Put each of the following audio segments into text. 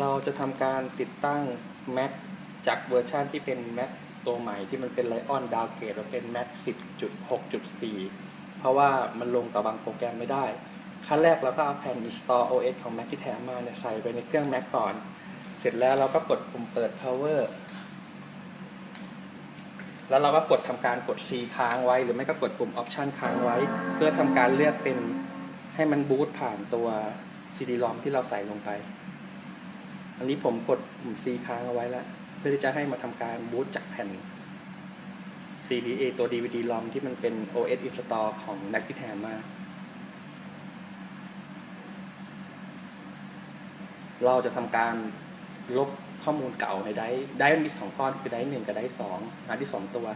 เราจะทำการติดตั้ง Mac จากเวอร์ชันที่เป็น Mac ตัวใหม่ที่มันเป็น Lion Downgrade มาเป็น Mac 10.6.4 เพราะว่ามันลงกับบางโปรแกรมไม่ได้ ขั้นแรกเราก็เอาแผ่น install OS ของ Mac ที่แถมมาเนี่ยใส่ไปในเครื่อง Mac ก่อน เสร็จแล้วเราก็กดปุ่มเปิด power แล้วเราก็กดทำการกด C ค้างไว้ หรือไม่ก็กดปุ่ม option ค้างไว้ เพื่อทำการเลือกเป็นให้มันบูตผ่านตัว CD-ROM ที่เราใส่ลงไป อันนี้ผมกดปุ่ม C ค้างเอาไว้แล้ว เพื่อที่จะให้มาทำการบูตจากแผ่น CDA ตัว DVD ROM ที่มันเป็น OS install ของ Mac ที่แถมมาเราจะทำการลบข้อมูลเก่าในไดร์ไดร์มันมีสองก้อนคือไดร์หนึ่งกับไดร์สองฮาร์ดที่สองตัว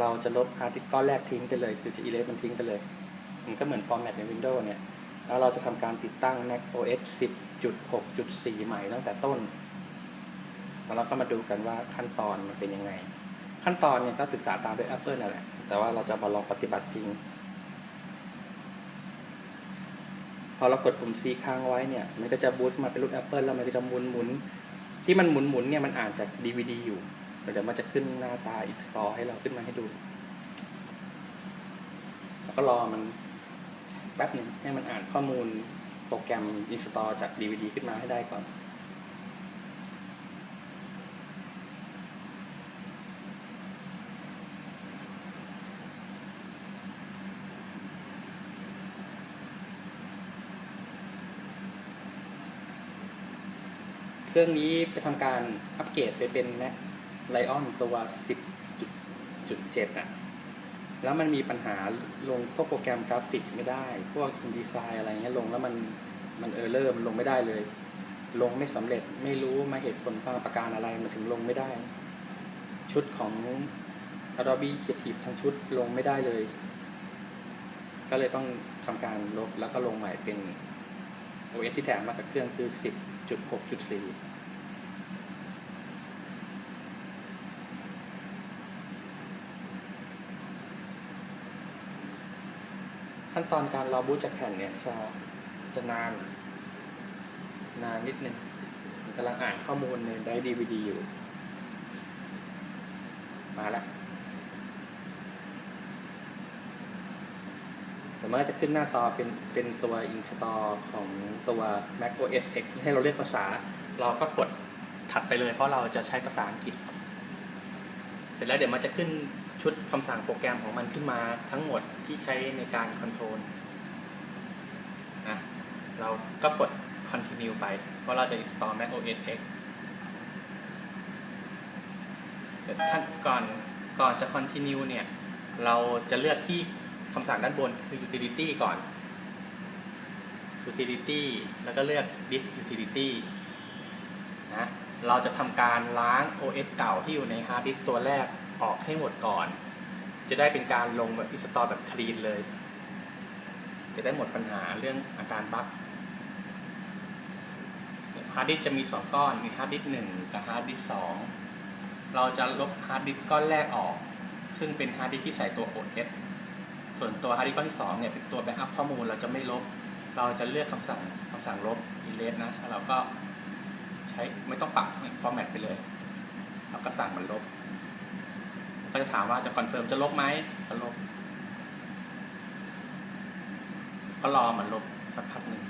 เราจะลบฮาร์ดดิสก์ก้อนแรกทิ้งไปเลย คือจะ erase มันทิ้งไปเลย มันก็เหมือนฟอร์แมตใน Windows เนี่ย แล้วเราจะทำการติดตั้ง Mac OS 10.6.4 ใหม่ตั้งแต่ต้น แล้วเราก็มาดูกันว่าขั้นตอนมันเป็นยังไง ขั้นตอนเนี่ยก็ศึกษาตามด้วย Apple นั่นแหละ แต่ว่าเราจะมาลองปฏิบัติจริง พอเรากดปุ่ม C ค้างไว้เนี่ย มันก็จะบูตมาเป็นรูป Apple แล้วมันก็จะหมุนหมุนที่มันหมุนหมุนเนี่ยมันอ่านจาก DVD อยู่ เดี๋ยวมันจะขึ้นหน้าตา install ให้เราขึ้นมาให้ดู แล้วก็รอมันแป๊บหนึ่งให้มันอ่านข้อมูล โปรแกรม install จาก DVD ขึ้นมาให้ได้ก่อน เครื่องนี้ไปทำการอัปเกรดไปเป็น Mac Lion ตัว 10.7อะ แล้วมันมีปัญหาลงพวกโปรแกรมกราฟิกไม่ได้ พวก InDesign อะไรเงี้ยลงแล้วมันมันเออร์เลอร์มันลงไม่ได้เลย ลงไม่สำเร็จไม่รู้มาเหตุผลบางประการอะไรมันถึงลงไม่ได้ ชุดของ Adobe Creative ทั้งชุดลงไม่ได้เลย ก็เลยต้องทำการลบแล้วก็ลงใหม่เป็น OS ที่แถมมากับเครื่องคือ 10.6.4 ขั้นตอนการรอบูตจากแผ่นเนี่ยจะจะนาน นานนิดนึงกำลังอ่านข้อมูลในไดร์ดีวดีอยู่ มาแล้วเดี๋ยวมันก็จะขึ้นหน้าต่อเป็นเป็นตัว install ของตัว Mac OS X ให้เราเลือกภาษา เราก็กดถัดไปเลยเพราะเราจะใช้ภาษาอังกฤษ เสร็จแล้วเดี๋ยวมันจะขึ้น ชุดคำสั่งโปรแกรมของมันขึ้นมาทั้งหมดที่ใช้ในการคอนโทรลนะเราก็กด continue ไป เพราะเราจะ install Mac OS X เดี๋ยวขั้นก่อนก่อนจะ continue เนี่ย เราจะเลือกที่คำสั่งด้านบนคือ utility ก่อน utility แล้วก็เลือก disk utility นะ เราจะทำการล้าง OS เก่าที่อยู่ในฮาร์ดดิสก์ตัวแรก ออกให้หมดก่อน จะได้เป็นการลงแบบ install แบบ clean เลย จะได้หมดปัญหาเรื่องอาการบั๊กฮาร์ดดิสจะมี2ก้อน มีฮาร์ดดิสก์1กับฮาร์ดดิสก์2เราจะลบฮาร์ดดิสก้อนแรกออก ซึ่งเป็นฮาร์ดดิสที่ใส่ตัว OS ส่วนตัวฮาร์ดดิสก้อนที่2เนี่ยเป็นตัวแบ็กอัพข้อมูลเราจะไม่ลบ เราจะเลือกคำสั่งคำสั่งลบ erase นะแล้วเราก็ใช้ไม่ต้องปรับ format ไปเลย เราก็สั่งมันลบ ก็จะถามว่าจะคอนเฟิร์มจะลบไหมก็ลบ ก็รอมันลบสักพักหนึ่ง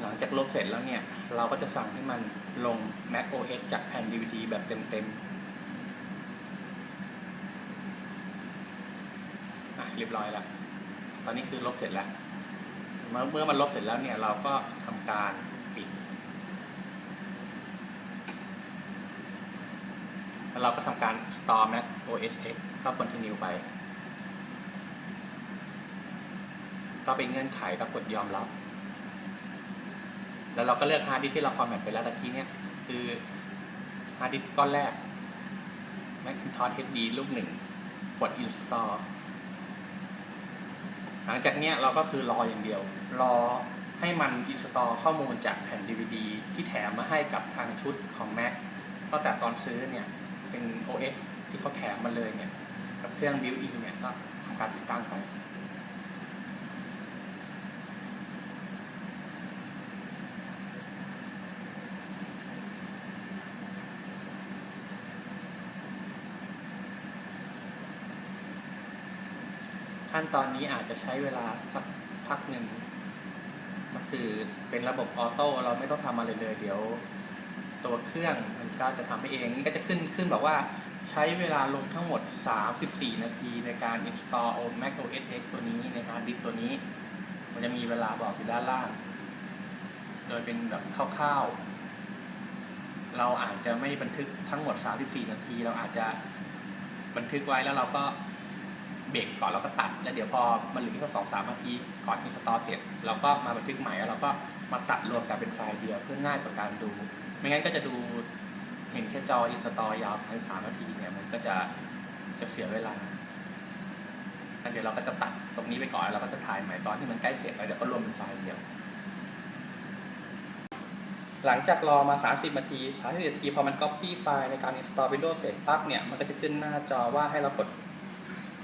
หลังจากลบเสร็จแล้วเนี่ย เราก็จะสั่งให้มันลง Mac OS จากแผ่น DVD แบบเต็มๆอะเรียบร้อยแล้ว ตอนนี้คือลบเสร็จแล้ว เมื่อเมื่อมันลบเสร็จแล้วเนี่ย เราก็ทำการปิด แล้วเราก็ทำการ store Mac OS X ก็ continue ไป ก็เป็นเงื่อนไขก็กดยอมรับ แล้วเราก็เลือกฮาร์ดดิสที่เราฟอร์แมตไปแล้วตะกี้เนี่ย คือฮาร์ดดิสก์ก้อนแรก Macintosh HD ลูกหนึ่งกด install หลังจากเนี้ยเราก็คือรออย่างเดียว รอให้มัน install ข้อมูลจากแผ่น DVD ที่แถมมาให้กับทางชุดของ Mac ตั้งแต่ตอนซื้อเนี่ย เป็น OS ที่เขาแถมมาเลยเนี่ยกับเครื่อง built in เนี่ยก็ทำการติดตั้งไปขั้นตอนนี้อาจจะใช้เวลาสักพักหนึ่งมันคือเป็นระบบออโต้เราไม่ต้องทำอะไรเลย เดี๋ยวตัวเครื่อง มันก็จะทำให้เองนี่ก็จะขึ้นขึ้นบอกว่าใช้เวลาลงทั้งหมด 34 นาทีในการ install Mac OS X ตัวนี้ในฮารดิสตัวนี้ มันจะมีเวลาบอกอยู่ด้านล่าง โดยเป็นแบบคร่าวๆ เราอาจจะไม่บันทึกทั้งหมด 34 นาที เราอาจจะบันทึกไว้แล้วเราก็เบรกก่อนแล้วก็ตัด แล้วเดี๋ยวพอมันเหลือแค่สองสามนาทีก่อนอินสตอลเสร็จ เราก็มาบันทึกใหม่แล้วเราก็มาตัดรวมกันเป็นไฟล์เดียวเพื่อง่ายต่อการดู ไม่งั้นก็จะดู เห็นแค่จออินสตอลยาวสามสามนาทีเนี่ยมันก็จะจะเสียเวลาเดี๋ยวเราก็จะตัดตรงนี้ไปก่อนแล้วเราก็จะถ่ายใหม่ตอนที่มันใกล้เสร็จแล้วเดี๋ยวก็รวมเป็นไฟล์เดียว หลังจากรอมา 30 นาที30นาทีพอมัน copy ไฟล์ในการ install Windows เสร็จปั๊บเนี่ยมันก็จะขึ้นหน้าจอว่าให้เรากด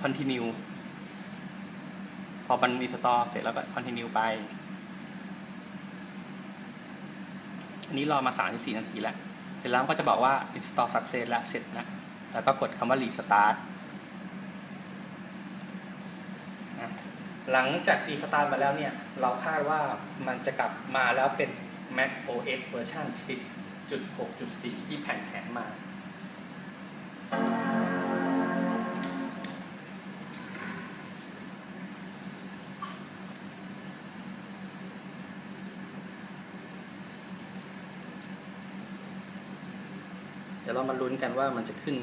continue พอมัน install เสร็จแล้วก็ continue ไป อันนี้รอมา 34 นาทีแล้ว ร็จแล้วก็จะบอกว่า install success แล้วเสร็จแล้วแล้วก็กดคำว่า restart นะหลังจาก restart มาแล้วเนี่ย เราคาดว่ามันจะกลับมาแล้วเป็น Mac OS เวอร์ชัน10.6.4 ที่แผ่นแผนมา กันว่ามันจะขึ้น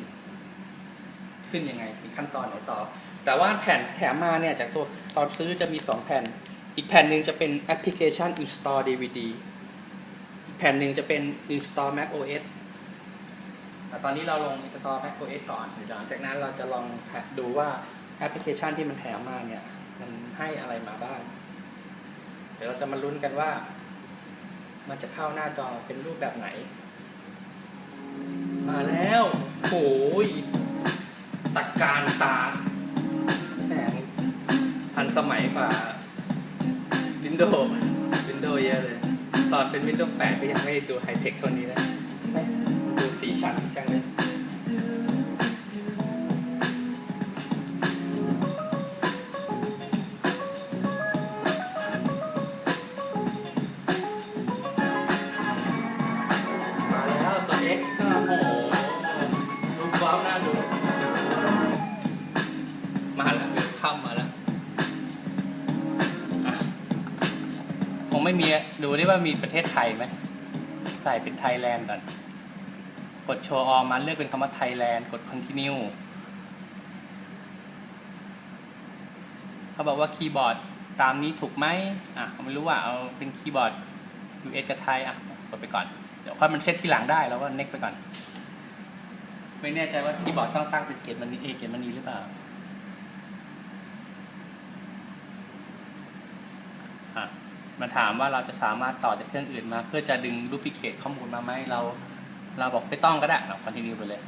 ขึ้นยังไงมีขั้นตอนไหนต่อ แต่ว่าแผ่นแถมมาเนี่ยจากตัวตอนซื้อจะมี 2 แผ่น อีกแผ่นหนึ่งจะเป็นแอปพลิเคชัน Install DVD อีกแผ่นหนึ่งจะเป็น Install Mac OS แต่ตอนนี้เราลง Install Mac OS ก่อนหลังจากนั้นเราจะลองดูว่าแอปพลิเคชันที่มันแถมมาเนี่ย มันให้อะไรมาบ้าง เดี๋ยวเราจะมาลุ้นกันว่า มันจะเข้าหน้าจอเป็นรูปแบบไหน หยตะการตาแหมทันสมัยกว่า Windows Windows เยอะเลย ตอนเป็น Windows 8ก็ยังไม่ดูไฮเทคเท่านี้นะดูสีสันจังเลยมาแล้วตัว X ก็โอ้โห ไม่มีดูดิว่ามีประเทศไทยไหมใส่เป็นไทยแลนด์ก่อนกดโชว์ออมาเลือกเป็นคำว่าไทยแลนด์กด continue เขาบอกว่าคีย์บอร์ดตามนี้ถูกไหมอะเขาไม่รู้ว่าเอาเป็นคีย์บอร์ด US กับไทยอะกดไปก่อน เดี๋ยวค่อยมันเซตที่หลังได้แล้วก็เน็กไปก่อน ไม่แน่ใจว่าคีย์บอร์ดต้องตั้งเป็นเกตมันนี้เอเกตมันนี้หรือเปล่าอะ มันถามว่าเราจะสามารถต่อจากเครื่องอื่นมา เพื่อจะดึงรูปพิเคตข้อมูลมาไหมเรา เราบอกไม่ต้องก็ได้เราคอนติเนียไปเลย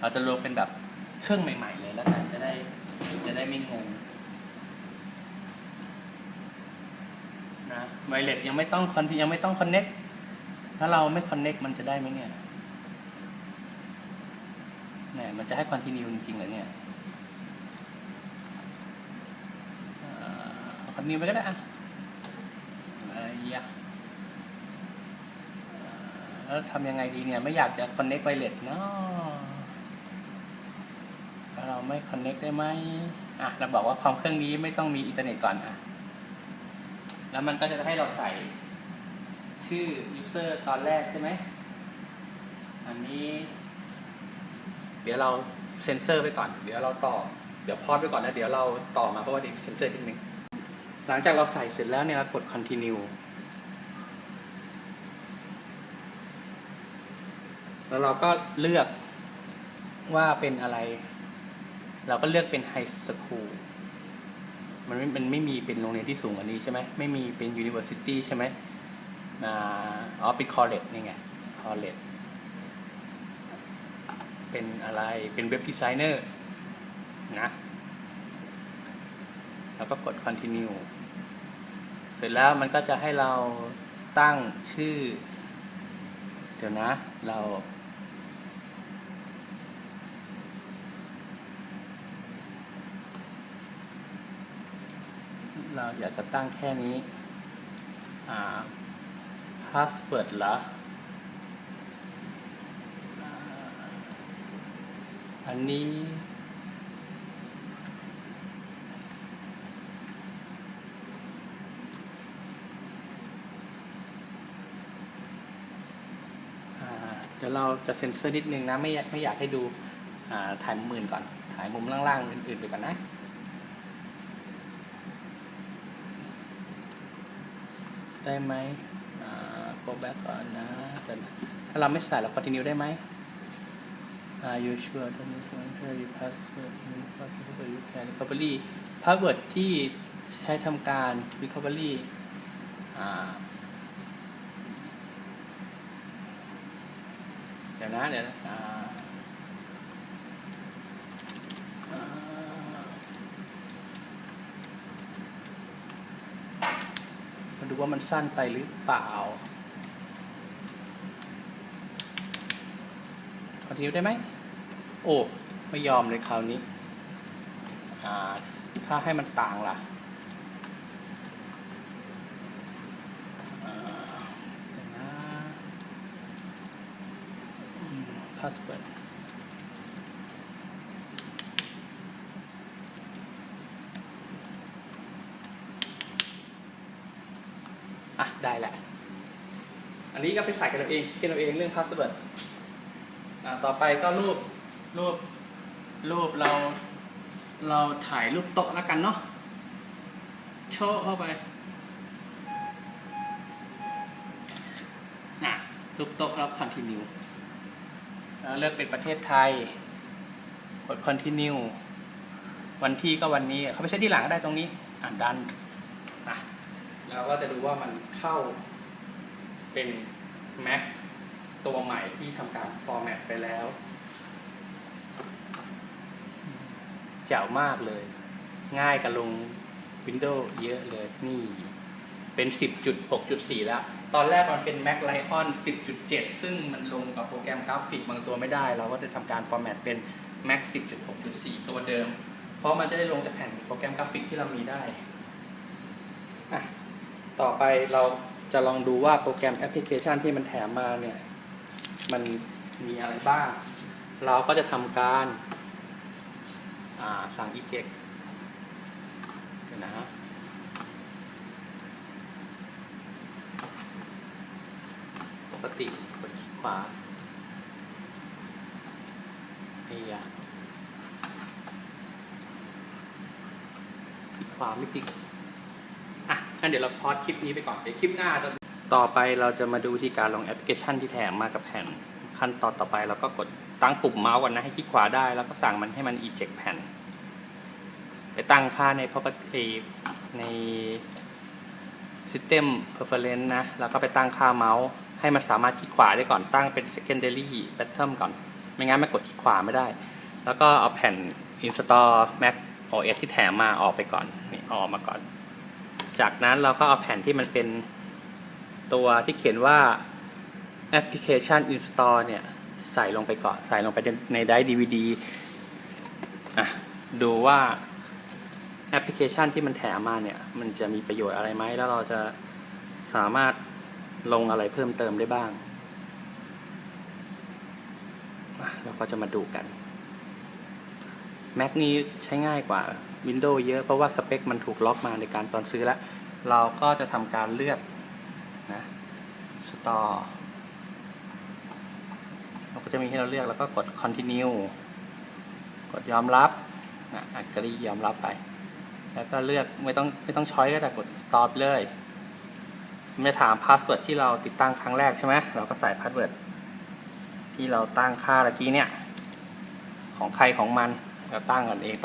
เราจะรวมเป็นแบบเครื่องใหม่ ๆ เลยแล้วกันจะได้จะได้ไม่งงนะไวเลสยังไม่ต้องคอนยังไม่ต้องคอนเน็กถ้าเราไม่คอนเน็กมันจะได้ไหมเนี่ยเนี่ยมันจะให้คอนติเนียจริงๆเหรอเนี่ยคอนติเนียไปก็ได้อะ อะแล้วทำยังไงดีเนี่ย ไม่อยากจะ connect wireless เนาะแล้วเราไม่ connect ได้ไหมอะ เราบอกว่าคอมเครื่องนี้ไม่ต้องมีอินเทอร์เน็ตก่อนอะ แล้วมันก็จะให้เราใส่ชื่อ user ตอนแรกใช่ไหม อันนี้ เดี๋ยวเราเซ็นเซอร์ไปก่อน เดี๋ยวเราต่อ เดี๋ยวพอดไปก่อนแล้วเดี๋ยวเราต่อมาเพราะว่าเดี๋ยวเซ็นเซอร์นิดนึง หลังจากเราใส่เสร็จแล้วเนี่ยเรากด continue แล้วเราก็เลือกว่าเป็นอะไร เราก็เลือกเป็นไฮสคูลมันไม่มันไม่มีเป็นโรงเรียนที่สูงกว่านี้ใช่ไหมไม่มีเป็น University ใช่ไหมอ๋อเป็น college นี่ไง college เป็นอะไรเป็นเว็บดีไซเนอร์นะแล้วก็กด continue เสร็จแล้วมันก็จะให้เราตั้งชื่อ เดี๋ยวนะ เรา เราอยากจะตั้งแค่นี้อ่า password เหรออ่าอันนี้เดี๋ยวเราจะเซ็นเซอร์นิดนึงนะ ไม่ไม่อยากให้ดูถ่ายมุมอื่นก่อน ถ่ายมุมล่างๆ อื่นๆไปก่อนนะ ได้ไหมอ่า go back ก่อนนะแต่ถ้าเราไม่ใส่เรา continue ได้ไหม Are you sure that you can enter your password in password you can recovery password ที่ใช้ทำการ recovery อ่าเดี๋ยวนะเดี๋ยวนะอ่าอ่ามาดู ว่ามันสั้นไปหรือเปล่าคอนทิวได้ไหม โอ้ ไม่ยอมเลยคราวนี้ ถ้าให้มันต่างล่ะอ่าเดี๋ยวนะ password อะ ได้แหละ อันนี้ก็ไปใส่กันเราเองคิดกันเราเองเรื่อง password อะต่อไปก็รูปรูปรูปเราเราถ่ายรูปโต๊ะแล้วกันเนาะโชว์เข้าไปอะรูปโต๊ะแล้ว continue แล้วเลือกเป็นประเทศไทย กด continue วันที่ก็วันนี้ เขาไปเซตที่หลังก็ได้ตรงนี้ อ่านดันอะ แล้วก็จะดูว่ามันเข้าเป็น Mac ตัวใหม่ที่ทำการ format ไปแล้วเจ๋วมากเลย ง่ายกับลง Windows เยอะเลยนี่ เป็น 10.6.4 แล้ว ตอนแรกมันเป็น Mac Lion 10.7 ซึ่งมันลงกับโปรแกรมกราฟิกบางตัวไม่ได้ เราก็จะทำการ format เป็น Mac 10.6.4 ตัวเดิม เพราะมันจะได้ลงจากแผ่นโปรแกรมกราฟิกที่เรามีได้อะ ต่อไปเราจะลองดูว่าโปรแกรมแอปพลิเคชันที่มันแถมมาเนี่ย มันมีอะไรบ้าง เราก็จะทำการาสั่ง eject เดี๋ยวนะปกติกดขวาไอ้ยาคลิกขวาไม่ติด งั้นเดี๋ยวเราพอดคลิปนี้ไปก่อนเดี๋ยวคลิปหน้าจะต่อไปเราจะมาดูที่การลงแอปพลิเคชันที่แถมมากับแผ่น ขั้นตอนต่อไปเราก็กดตั้งปุ่มเมาส์ก่อนนะให้คลิกขวาได้ แล้วก็สั่งมันให้มัน eject แผ่น ไปตั้งค่าใน property ใน system preference นะ แล้วก็ไปตั้งค่าเมาส์ให้มันสามารถคลิกขวาได้ก่อนตั้งเป็น secondary bottom ก่อน ไม่งั้นไม่กดคลิกขวาไม่ได้ แล้วก็เอาแผ่น install Mac OS ที่แถมมาออกไปก่อนนี่ออกมาก่อน จากนั้นเราก็เอาแผ่นที่มันเป็นตัวที่เขียนว่า application install เนี่ย ใส่ลงไปก่อน ใส่ลงไปในไดร์ DVD อะดูว่าแอปพลิเคชันที่มันแถมมาเนี่ย มันจะมีประโยชน์อะไรไหม แล้วเราจะสามารถลงอะไรเพิ่มเติมได้บ้าง เราก็จะมาดูกัน Mac นี้ใช้ง่ายกว่า Windows เยอะเพราะว่าสเปคมันถูกล็อกมาในการตอนซื้อแล้ว เราก็จะทำการเลือกนะ Store เราก็จะมีให้เราเลือกแล้วก็กด continue กดยอมรับนะอักรียอมรับไป แล้วก็เลือกไม่ต้องไม่ต้องช้อยก็แต่กด stop เลยไม่ถามพาสเวิร์ดที่เราติดตั้งครั้งแรกใช่ไหมเราก็ใส่พาสเวิร์ดที่เราตั้งค่าตะกี้เนี่ย ของใครของมันเราตั้งกันเองตอน